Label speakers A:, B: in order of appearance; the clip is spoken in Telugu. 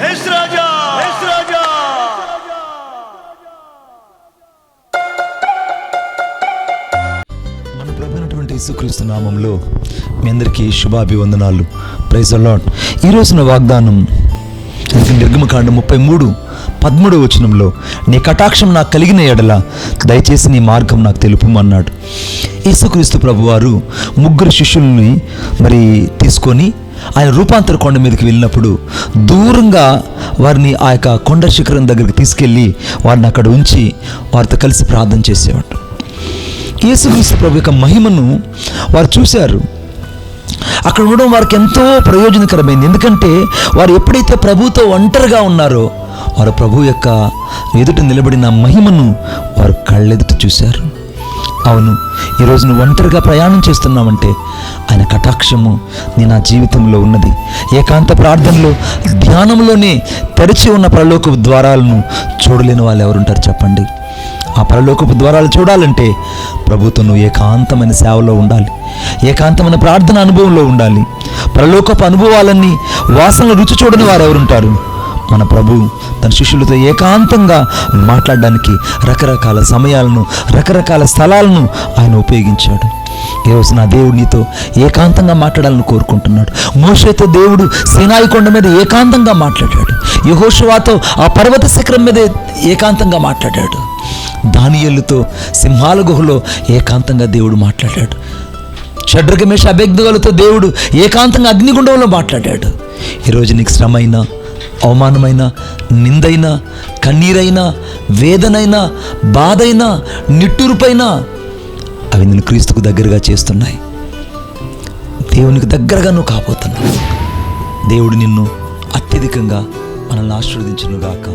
A: ఎస్ యేసుక్రీస్తు నామంలో మీ అందరికీ శుభాభివందనాలు. ప్రైజ్ అలాట్ ఈ రోజున వాగ్దానం నిర్గమకాండ ముప్పై మూడు పదమూడు వచనంలో నీ కటాక్షం నాకు కలిగిన ఎడల దయచేసి నీ మార్గం నాకు తెలుపుమన్నాడు యేసుక్రీస్తు ప్రభువారు ముగ్గురు శిష్యుల్ని మరి తీసుకొని ఆయన రూపాంతర కొండ మీదకి వెళ్ళినప్పుడు దూరంగా వారిని ఆ యొక్క కొండ శిఖరం దగ్గరికి తీసుకెళ్ళి వారిని అక్కడ ఉంచి వారితో కలిసి ప్రార్థన చేసేవాడు. యేసుక్రీస్తు ప్రభు యొక్క మహిమను వారు చూశారు. అక్కడ ఉండడం వారికి ఎంతో ప్రయోజనకరమైంది. ఎందుకంటే వారు ఎప్పుడైతే ప్రభుతో ఒంటరిగా ఉన్నారో వారు ప్రభు యొక్క ఎదుట నిలబడిన మహిమను వారు కళ్ళెదుట చూశారు. అవును ఈరోజు నువ్వు ఒంటరిగా ప్రయాణం చేస్తున్నావంటే ఆయన కటాక్షము నీ నా జీవితంలో ఉన్నది. ఏకాంత ప్రార్థనలో ధ్యానంలోనే తెరిచి ఉన్న పరలోకపు ద్వారాలను చూడలేని వాళ్ళు ఎవరుంటారు చెప్పండి. ఆ పరలోకపు ద్వారాలు చూడాలంటే ప్రభుత్వం నువ్వు ఏకాంతమైన సేవలో ఉండాలి. ఏకాంతమైన ప్రార్థన అనుభవంలో ఉండాలి. పరలోకపు అనుభవాలన్నీ వాసనలు రుచి చూడని వారు ఎవరుంటారు? మన ప్రభు తన శిష్యులతో ఏకాంతంగా మాట్లాడడానికి రకరకాల సమయాలను రకరకాల స్థలాలను ఆయన ఉపయోగించాడు. ఈరోజు నా దేవుడు నీతో ఏకాంతంగా మాట్లాడాలని కోరుకుంటున్నాడు. మోషతో దేవుడు సేనాయి కొండ మీద ఏకాంతంగా మాట్లాడాడు. యహోషువాతో ఆ పర్వత శిఖరం మీద ఏకాంతంగా మాట్లాడాడు. దానియలుతో సింహాల గుహలో ఏకాంతంగా దేవుడు మాట్లాడాడు. షడ్రగమేష అభ్యర్థులతో దేవుడు ఏకాంతంగా అగ్నిగుండంలో మాట్లాడాడు. ఈరోజు నీకు శ్రమైనా? అవమానమైన నిందైన కన్నీరైనా వేదనైనా బాధైనా నిట్టూరుపైన అవి నేను క్రీస్తుకు దగ్గరగా చేస్తున్నాయి. దేవునికి దగ్గరగా నువ్వు కాబోతున్నావు. దేవుడు నిన్ను అత్యధికంగా మనల్ని ఆశీర్వదించునుగాక.